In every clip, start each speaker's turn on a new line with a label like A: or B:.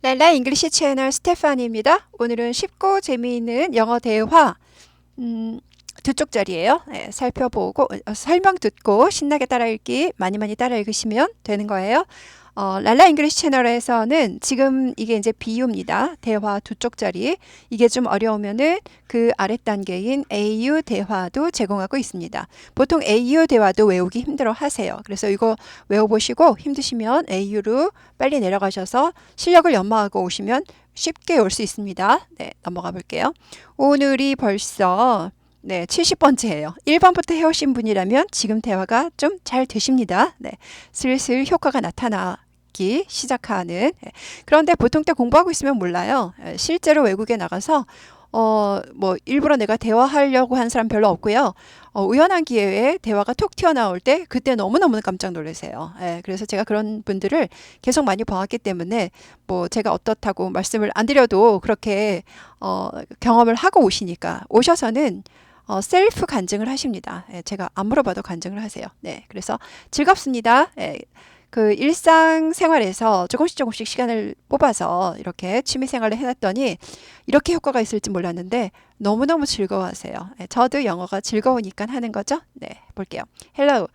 A: 랄라 잉글리시 채널 스테파니입니다. 오늘은 쉽고 재미있는 영어 대화 음, 두 쪽짜리예요. 네, 살펴보고 어, 설명 듣고 신나게 따라 읽기 많이 많이 따라 읽으시면 되는 거예요. 어, 랄라 잉글리시 채널에서는 지금 이게 이제 비유입니다. 대화 두 쪽짜리. 이게 좀 어려우면은 그 아래 단계인 AU 대화도 제공하고 있습니다. 보통 AU 대화도 외우기 힘들어 하세요. 그래서 이거 외워보시고 힘드시면 AU로 빨리 내려가셔서 실력을 연마하고 오시면 쉽게 올 수 있습니다. 네, 넘어가 볼게요. 오늘이 벌써 네, 70번째예요. 1번부터 해오신 분이라면 지금 대화가 좀 잘 되십니다. 네, 슬슬 효과가 나타나 시작하는 예. 그런데 보통 때 공부하고 있으면 몰라요. 예, 실제로 외국에 나가서 어, 뭐, 일부러 내가 대화하려고 한 사람 별로 없고요. 어, 우연한 기회에 대화가 톡 튀어나올 때 그때 너무너무 깜짝 놀라세요. 예, 그래서 제가 그런 분들을 계속 많이 봐왔기 때문에 뭐 제가 어떻다고 말씀을 안 드려도 그렇게 어, 경험을 하고 오시니까 오셔서는 어, 셀프 간증을 하십니다. 예, 제가 안 물어봐도 간증을 하세요. 네, 그래서 즐겁습니다. 예, 그 일상생활에서 조금씩 조금씩 시간을 뽑아서 이렇게 취미생활을 해놨더니 이렇게 효과가 있을지 몰랐는데 너무너무 즐거워하세요. 네, 저도 영어가 즐거우니까 하는 거죠. 네, 볼게요. Hello.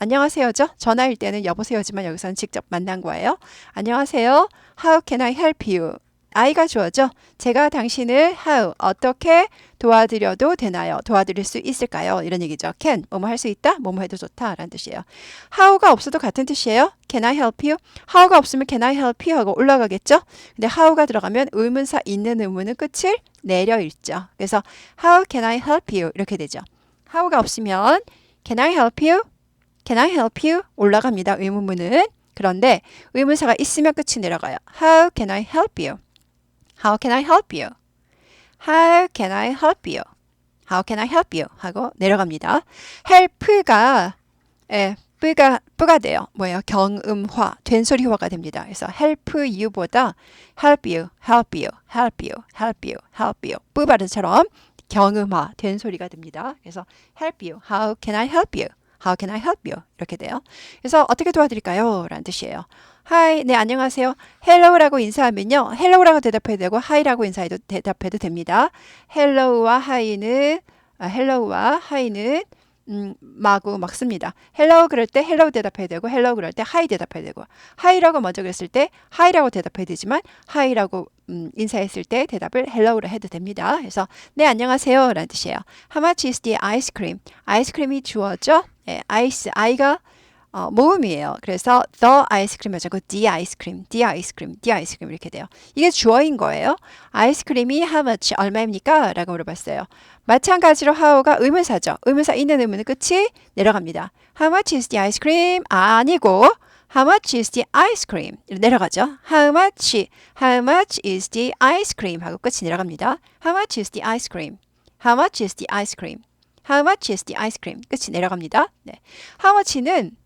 A: 안녕하세요죠? 전화일 때는 여보세요지만 여기서는 직접 만난 거예요. 안녕하세요. How can I help you? 아이가 주어죠. 제가 당신을 how 어떻게 도와드려도 되나요? 도와드릴 수 있을까요? 이런 얘기죠. can 뭐뭐 할 수 있다, 뭐뭐 해도 좋다라는 뜻이에요. how가 없어도 같은 뜻이에요. can I help you? how가 없으면 can I help you 하고 올라가겠죠. 근데 how가 들어가면 의문사 있는 의문은 끝을 내려 읽죠. 그래서 how can I help you 이렇게 되죠. how가 없으면 can I help you? can I help you? 올라갑니다. 의문문은 그런데 의문사가 있으면 끝이 내려가요. how can I help you? How can I help you? How can I help you? How can I help you? 하고 내려갑니다. help가 예, 뿌가 뿌가 돼요. 뭐예요? 경음화, 된소리화가 됩니다. 그래서 help you보다 help you, help you, help you, help you, help you 뿌 발음처럼 경음화, 된소리가 됩니다. 그래서 help you, how can I help you? How can I help you? 이렇게 돼요. 그래서 어떻게 도와드릴까요? 라는 뜻이에요. Hi, 네, 안녕하세요. Hello라고 인사하면요. Hello라고 대답해도 되고 Hi라고 인사해도 대답해도 됩니다. Hello와 Hi는 아, Hello와 Hi는 음, 마구 막 씁니다. hello 그럴 때 hello 대답해야 되고 hello 그럴 때 hi 대답해야 되고 hi라고 먼저 그랬을 때 hi라고 대답해야 되지만 hi라고 음, 인사했을 때 대답을 hello로 해도 됩니다. 그래서 네 안녕하세요 라는 뜻이에요. How much is the ice cream? 아이스크림이 주어져? 네, ice, i가 어, 모음이에요. 그래서 the 아이스크림 하자고 the 아이스크림, the 아이스크림, the 아이스크림 이렇게 돼요. 이게 주어인 거예요. 아이스크림이 how much 얼마입니까? 라고 물어봤어요. 마찬가지로 how가 의문사죠. 의문사 있는 의문은 끝이 내려갑니다. How much is the ice cream? 아니고 How much is the ice cream? 내려가죠. How much, how much is the ice cream? 하고 끝이 내려갑니다. How much is the ice cream? How much is the ice cream? How much is the ice cream? 끝이 내려갑니다. 네. How much는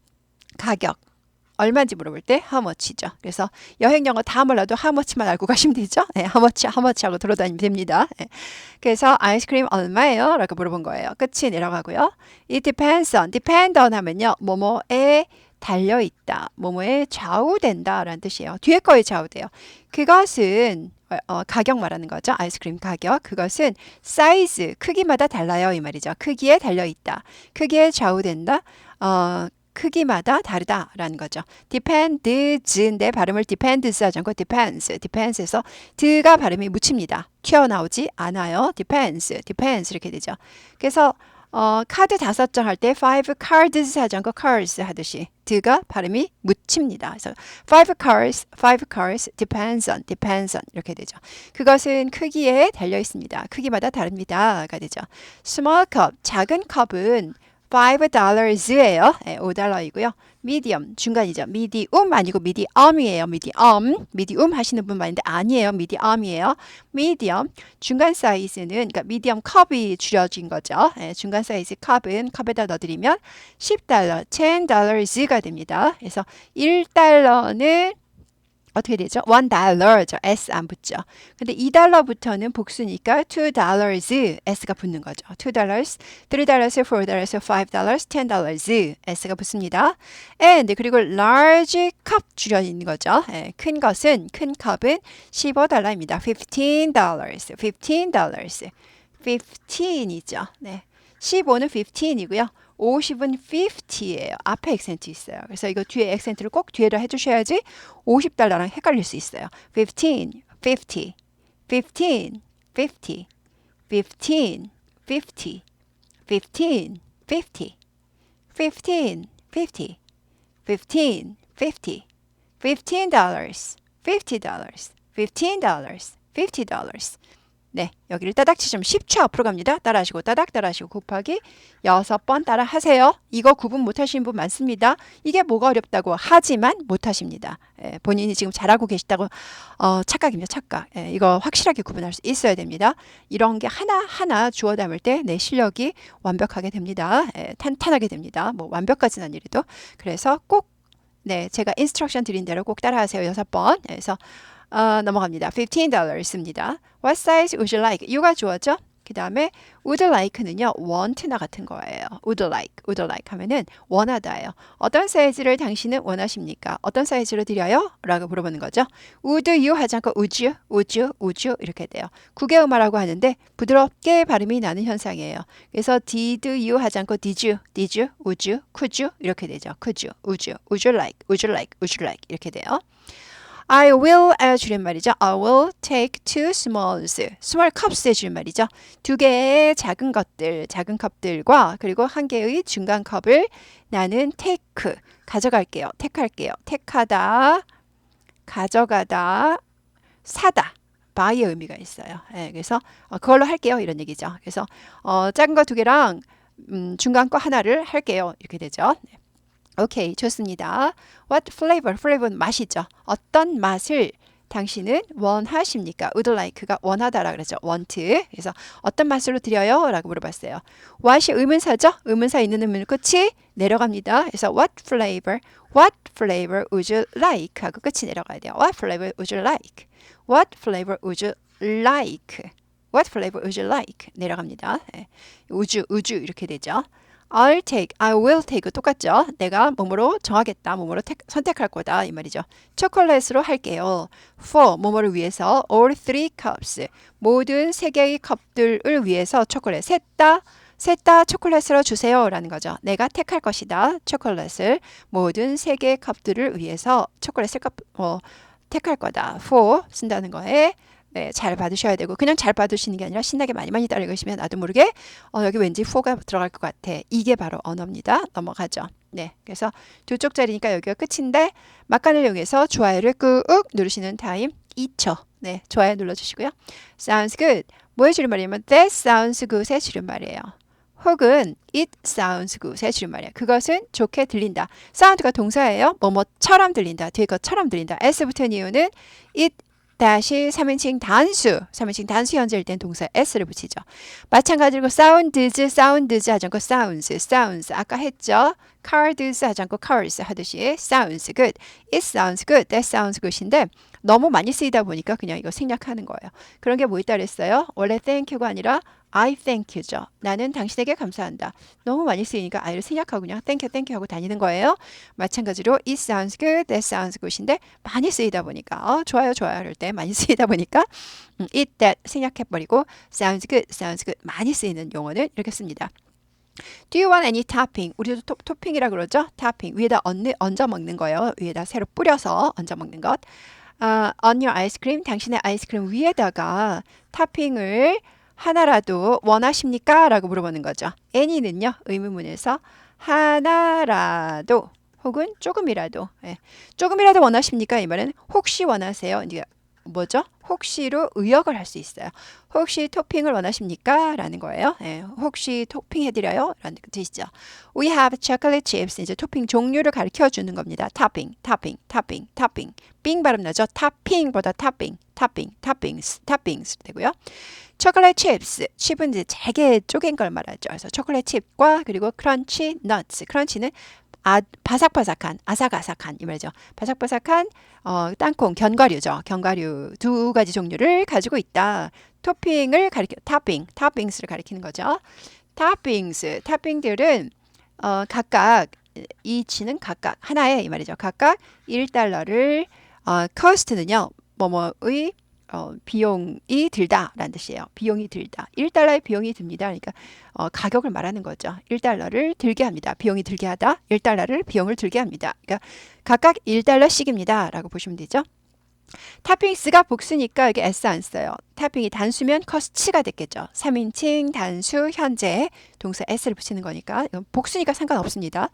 A: 가격. 얼마인지 물어볼 때 much죠. 그래서 여행 영어 다 몰라도 much만 알고 가시면 되죠. 네, how much, how much 하고 돌아다니면 됩니다. 네. 그래서 아이스크림 얼마예요? 라고 물어본 거예요. 끝이 내려가고요. It depends on, depend on 하면요. 뭐뭐에 달려 있다. 뭐뭐에 좌우된다 라는 뜻이에요. 뒤에 거에 좌우돼요. 그것은 어, 어, 가격 말하는 거죠. 아이스크림 가격. 그것은 사이즈, 크기마다 달라요. 이 말이죠. 크기에 달려 있다. 크기에 좌우된다. 어, 크기마다 다르다라는 거죠. dependes인데 발음을 depends 하지 않고 depends, depends에서 드가 발음이 묻힙니다. 튀어나오지 않아요. depends, depends 이렇게 되죠. 그래서 어, 카드 다섯 장 할 때 five cards 하지 않고 cards 하듯이 드가 발음이 묻힙니다. 그래서 five cards, five cards depends on, depends on 이렇게 되죠. 그것은 크기에 달려 있습니다. 크기마다 다릅니다가 되죠. small cup, 작은 컵은 $5예요. 네, 5달러이고요. medium 중간이죠. medium 아니고 medium이에요. medium. medium 하시는 분 많은데 아니에요. medium이에요. medium 중간 사이즈는 그러니까 medium 컵이 줄여진 거죠. 네, 중간 사이즈 컵은 컵에다 넣어드리면 10달러, 10달러가 됩니다. 그래서 1달러는 어떻게 되죠? one dollar죠. s 안 붙죠. 근데 2달러부터는 복수니까 two dollars s가 붙는 거죠. two dollars, three dollars, four dollars, five dollars, ten dollars s가 붙습니다. and 그리고 large cup 줄여 있는 거죠. 예, 큰 것은 큰 컵은 15달러입니다. fifteen dollars, fifteen dollars, fifteen이죠. 네. 15는 15이고요. 50은 50예요. 앞에 액센트 있어요. 그래서 이거 뒤에 액센트를 꼭 뒤에다 해주셔야지 50달러랑 헷갈릴 수 있어요. 15, 50, 15, 50, 15, 50, 15, 50, 15, 50, 15, 50, 15 dollars, 50 dollars, 15 dollars, 50 dollars. 네, 여기를 따닥 치시면 10초 앞으로 갑니다. 따라하시고 따닥 따라하시고 곱하기 여섯 번 따라 하세요. 이거 구분 못 하시는 분 많습니다. 이게 뭐가 어렵다고 하지만 못 하십니다. 예, 본인이 지금 잘하고 계시다고 어, 착각입니다. 착각. 예, 이거 확실하게 구분할 수 있어야 됩니다. 이런 게 하나하나 주워 담을 때 내 실력이 완벽하게 됩니다. 예, 탄탄하게 됩니다. 뭐 완벽까지는 아니래도 그래서 꼭 네, 제가 인스트럭션 드린 대로 꼭 따라하세요. 여섯 번. 그래서 어, 넘어갑니다. $15습니다. What size would you like? 이가 주어죠? 그 다음에 would like는요, want나 같은 거예요. would like, would like 하면은 원하다예요. 어떤 사이즈를 당신은 원하십니까? 어떤 사이즈로 드려요? 라고 물어보는 거죠. would you 하지 않고 would you, would you, would you 이렇게 돼요. 국외음화라고 하는데 부드럽게 발음이 나는 현상이에요. 그래서 did you 하지 않고 did you, did you, would you, could you 이렇게 되죠. could you, would you, would you like, would you like, would you like 이렇게 돼요. I will 의 줄임말이죠. I will take two smalls. small cups의 줄임말이죠. 두 개의 작은 것들, 작은 컵들과 그리고 한 개의 중간 컵을 나는 take 가져갈게요. 택할게요. 택하다, 가져가다, 사다. buy의 의미가 있어요. 네, 그래서 어, 그걸로 할게요. 이런 얘기죠. 그래서 어, 작은 거 두 개랑 음, 중간 거 하나를 할게요. 이렇게 되죠. 네. 오케이, 좋습니다. What flavor? flavor는 맛이죠. 어떤 맛을 당신은 원하십니까? would like가 원하다라 그랬죠. want. 그래서 어떤 맛으로 드려요? 라고 물어봤어요. what이 의문사죠? 의문사 있는 의문 끝이 내려갑니다. 그래서 what flavor? what flavor would you like? 하고 끝이 내려가야 돼요. what flavor would you like? what flavor would you like? what flavor would you like? 내려갑니다. 네. 우주, 우주 이렇게 되죠. I'll take, I will take 똑같죠? 내가 몸으로 정하겠다, 몸으로 택, 선택할 거다 이 말이죠. 초콜릿으로 할게요. For 뭐뭐를 위해서 all three cups 모든 세 개의 컵들을 위해서 초콜릿 셋다 셋다 초콜릿으로 주세요라는 거죠. 내가 택할 것이다. 초콜릿을 모든 세 개의 컵들을 위해서 초콜릿을 컵, 어, 택할 거다. for 쓴다는 거에 네, 잘 받으셔야 되고 그냥 잘 받으시는 게 아니라 신나게 많이 많이 따라 읽으시면 나도 모르게 어, 여기 왠지 포가 들어갈 것 같아. 이게 바로 언어입니다. 넘어가죠. 네, 그래서 두 쪽짜리니까 여기가 끝인데 막간을 이용해서 좋아요를 꾹 누르시는 타임 2초. 네, 좋아요 눌러주시고요. Sounds good. 뭐의 줄임말이냐면 that sounds good의 줄임말이에요. 혹은 it sounds good의 줄임말이에요. 그것은 좋게 들린다. 사운드가 동사예요. 뭐뭐처럼 들린다. 뒤에 것처럼 들린다. s 붙은 이유는 it 다시 3인칭 단수, 3인칭 단수 현재일 땐 동사 s를 붙이죠. 마찬가지로 sounds, sounds 하지 않고 sounds, sounds 아까 했죠. Cards 하지 않고 cars 하듯이 sounds good, it sounds good, that sounds good인데 너무 많이 쓰이다 보니까 그냥 이거 생략하는 거예요. 그런 게 뭐 있다 그랬어요? 원래 thank you가 아니라 I thank you죠. 나는 당신에게 감사한다. 너무 많이 쓰이니까 I를 생략하고 그냥 thank you, thank you 하고 다니는 거예요. 마찬가지로 it sounds good, that sounds good인데 많이 쓰이다 보니까 어, 좋아요, 좋아요 할때 많이 쓰이다 보니까 음, it, that 생략해버리고 sounds good, sounds good 많이 쓰이는 용어는 이렇게 씁니다. Do you want any topping? 우리도 토, 토핑이라 그러죠? topping 위에다 얹는, 얹어 먹는 거예요. 위에다 새로 뿌려서 얹어 먹는 것. Uh, on your ice cream, 당신의 아이스크림 위에다가 토핑을 하나라도 원하십니까? 라고 물어보는 거죠. any는요, 의문문에서 하나라도 혹은 조금이라도, 예. 조금이라도 원하십니까? 이 말은 혹시 원하세요? 뭐죠? 혹시로 의역을 할 수 있어요. 혹시 토핑을 원하십니까? 라는 거예요. 예, 혹시 토핑 해드려요? 라는 뜻이죠. We have chocolate chips. 이제 토핑 종류를 가르쳐 주는 겁니다. 토핑, 토핑, 토핑, 토핑. 빙 발음 나죠? 토핑보다 토핑, 토핑, 토핑스, 토핑스 되고요. 초콜릿 칩스, 칩은 이제 잘게 쪼갠 걸 말하죠. 그래서 초콜릿 칩과 그리고 크런치 넛스. 크런치는 아, 바삭바삭한, 아삭아삭한 이 말이죠. 바삭바삭한 어, 땅콩, 견과류죠. 견과류 두 가지 종류를 가지고 있다. 토핑을 가리켜, 토핑, 토핑스를 가리키는 거죠. 토핑스, 토핑들은 어, 각각 이 치는 각각 하나에 이 말이죠. 각각 1달러를 어, cost는요. 뭐뭐의 어, 비용이 들다라는 뜻이에요. 비용이 들다. 1달러의 비용이 듭니다. 그러니까 어, 가격을 말하는 거죠. 1달러를 들게 합니다. 비용이 들게 하다. 1달러를 비용을 들게 합니다. 그러니까 각각 1달러씩입니다. 라고 보시면 되죠. 타핑스가 복수니까 여기 S 안 써요. 타핑이 단수면 커스치가 됐겠죠. 3인칭 단수 현재 동사 S를 붙이는 거니까 복수니까 상관없습니다.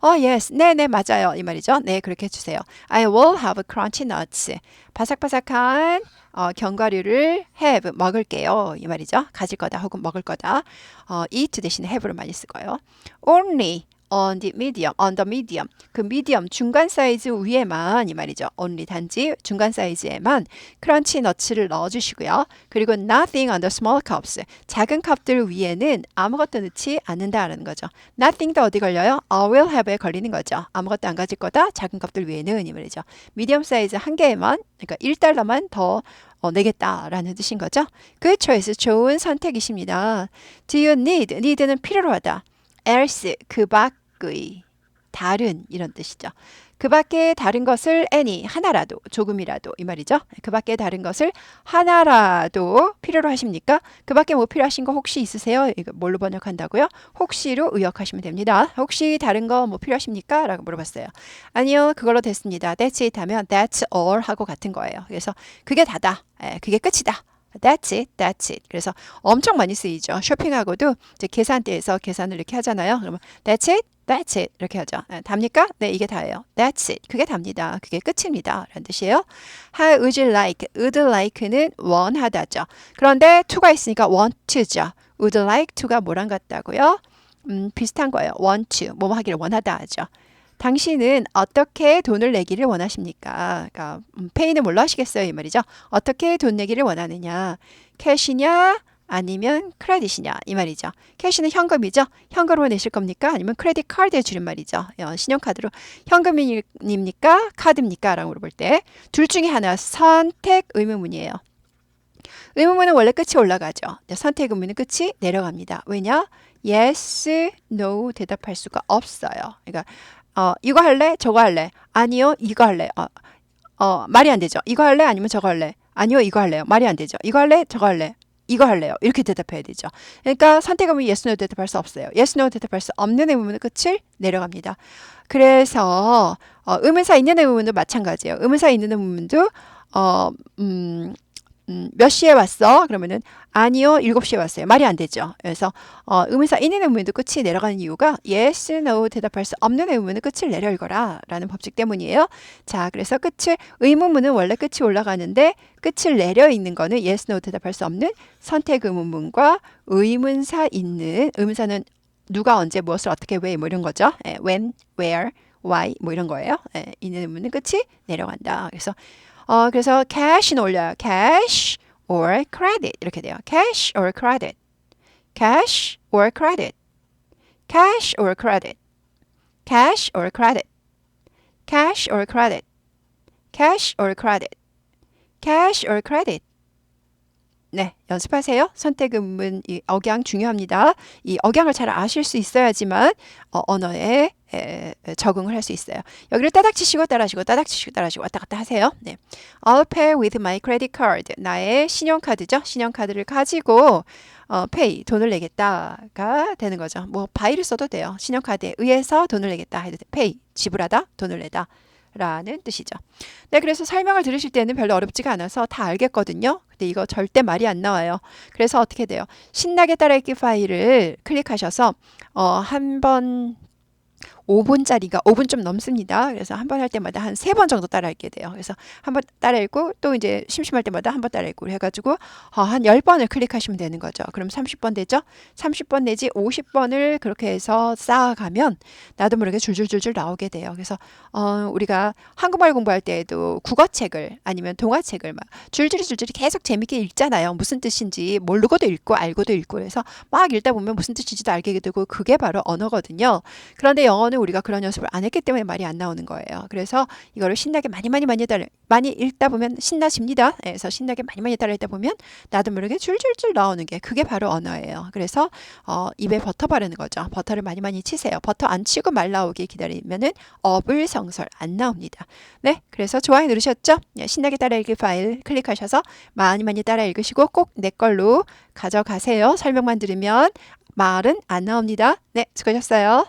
A: 어, yes. 네, 네, 맞아요. 이 말이죠. 네, 그렇게 해 주세요. I will have crunchy nuts. 바삭바삭한 어, 견과류를 have 먹을게요. 이 말이죠. 가질 거다 혹은 먹을 거다. 어, eat 대신에 have를 많이 쓰고요. only on the medium, on the medium. 그 medium 중간 사이즈 위에만 이 말이죠. only 단지 중간 사이즈에만 크런치 너츠를 넣어 주시고요. 그리고 nothing on the small cups. 작은 컵들 위에는 아무것도 넣지 않는다라는 거죠. nothing도 어디 걸려요? I will have에 걸리는 거죠. 아무것도 안 가질 거다. 작은 컵들 위에는 이 말이죠. 미디엄 사이즈 한 개에만 그러니까 1달러만 더 어, 내겠다라는 뜻인 거죠. Good choice. 좋은 선택이십니다. Do you need? need는 필요로 하다. else 그 밖 의 다른 이런 뜻이죠. 그 밖에 다른 것을 any 하나라도 조금이라도 이 말이죠. 그 밖에 다른 것을 하나라도 필요로 하십니까? 그 밖에 뭐 필요하신 거 혹시 있으세요? 이거 뭘로 번역한다고요? 혹시로 의역하시면 됩니다. 혹시 다른 거 뭐 필요하십니까? 라고 물어봤어요. 아니요, 그걸로 됐습니다. That's it 하면 that's all 하고 같은 거예요. 그래서 그게 다다. 예, 그게 끝이다. That's it, that's it. 그래서 엄청 많이 쓰이죠. 쇼핑하고도 이제 계산대에서 계산을 이렇게 하잖아요. 그러면 that's it, that's it 이렇게 하죠. 네, 답니까? 네, 이게 다예요. That's it. 그게 답니다. 그게 끝입니다. 라는 뜻이에요. How would you like? would like는 원하다죠. 그런데 to가 있으니까 want to죠. would like to가 뭐랑 같다고요? 음, 비슷한 거예요. want to. 뭐 하기를 원하다 하죠. 당신은 어떻게 돈을 내기를 원하십니까? 그러니까 음, 페이는 뭘로 하시겠어요? 이 말이죠. 어떻게 돈 내기를 원하느냐? 캐시냐? 아니면 크레딧이냐? 이 말이죠. 캐시는 현금이죠. 현금으로 내실 겁니까? 아니면 크레딧 카드의 줄임말이죠. 어, 신용카드로 현금입니까? 카드입니까? 라고 물어볼 때 둘 중에 하나 선택 의문문이에요. 의문문은 원래 끝이 올라가죠. 선택 의문은 끝이 내려갑니다. 왜냐? yes, no 대답할 수가 없어요. 그러니까 어, 이거 할래? 저거 할래? 아니요, 이거 할래. 어, 어, 말이 안 되죠. 이거 할래? 아니면 저거 할래? 아니요, 이거 할래요. 말이 안 되죠. 이거 할래? 저거 할래? 이거 할래요. 이렇게 대답해야 되죠. 그러니까 선택하면 yes, no 대답할 수 없어요. yes, no 대답할 수 없는 의문은 끝을 내려갑니다. 그래서 어, 의문사 있는 의문도 마찬가지예요. 의문사 있는 의문도 어, 음, 음, 몇 시에 왔어? 그러면은 아니요, 7시에 왔어요. 말이 안 되죠. 그래서 어, 의문사 있는 의문도 끝이 내려가는 이유가 yes, no 대답할 수 없는 의문은 끝을 내려 읽어라 라는 법칙 때문이에요. 자, 그래서 끝을 의문문은 원래 끝이 올라가는데 끝을 내려 읽는 거는 yes, no 대답할 수 없는 선택 의문문과 의문사 있는 의문사는 누가 언제 무엇을 어떻게 왜 뭐 이런 거죠. 예, when, where, why 뭐 이런 거예요. 예, 있는 의문은 끝이 내려간다. 그래서 어, 그래서 cash는 올려요. cash or credit 이렇게 돼요. cash or credit. cash or credit. cash or credit. cash or credit. cash or credit. cash or credit. cash or credit. 네, 연습하세요. 선택 의문 이 억양 중요합니다. 이 억양을 잘 아실 수 있어야지만 어, 언어에 에, 에, 적응을 할 수 있어요. 여기를 따닥 치시고 따라하시고 따닥 치시고 따라하시고 왔다 갔다 하세요. 네. I'll pay with my credit card. 나의 신용카드죠. 신용카드를 가지고 어, pay 돈을 내겠다가 되는 거죠. 뭐 buy를 써도 돼요. 신용카드에 의해서 돈을 내겠다 해도 돼. pay 지불하다 돈을 내다. 라는 뜻이죠. 네, 그래서 설명을 들으실 때는 별로 어렵지가 않아서 다 알겠거든요. 근데 이거 절대 말이 안 나와요. 그래서 어떻게 돼요? 신나게 따라읽기 파일을 클릭하셔서 어, 한번 5분짜리가 5분 좀 넘습니다. 그래서 한 번 할 때마다 한 세 번 정도 따라 읽게 돼요. 그래서 한 번 따라 읽고 또 이제 심심할 때마다 한 번 따라 읽고 해가지고 어, 한 10번을 클릭하시면 되는 거죠. 그럼 30번 되죠? 30번 내지 50번을 그렇게 해서 쌓아가면 나도 모르게 줄줄줄줄 나오게 돼요. 그래서 어, 우리가 한국말 공부할 때에도 국어책을 아니면 동화책을 막 줄줄이 줄줄이 계속 재밌게 읽잖아요. 무슨 뜻인지 모르고도 읽고 알고도 읽고 그래서 막 읽다 보면 무슨 뜻인지도 알게 되고 그게 바로 언어거든요. 그런데 영어는 이거는 우리가 그런 연습을 안 했기 때문에 말이 안 나오는 거예요. 그래서 이거를 신나게 많이 많이 많이 따라 많이 읽다 보면 신나집니다. 예, 그래서 신나게 많이 많이 따라 읽다 보면 나도 모르게 줄줄줄 나오는 게 그게 바로 언어예요. 그래서 어, 입에 버터 바르는 거죠. 버터를 많이 많이 치세요. 버터 안 치고 말 나오기 기다리면은 어불성설 안 나옵니다. 네, 그래서 좋아요 누르셨죠? 예, 신나게 따라 읽기 파일 클릭하셔서 많이 많이 따라 읽으시고 꼭 내 걸로 가져가세요. 설명만 들으면 말은 안 나옵니다. 네, 수고하셨어요.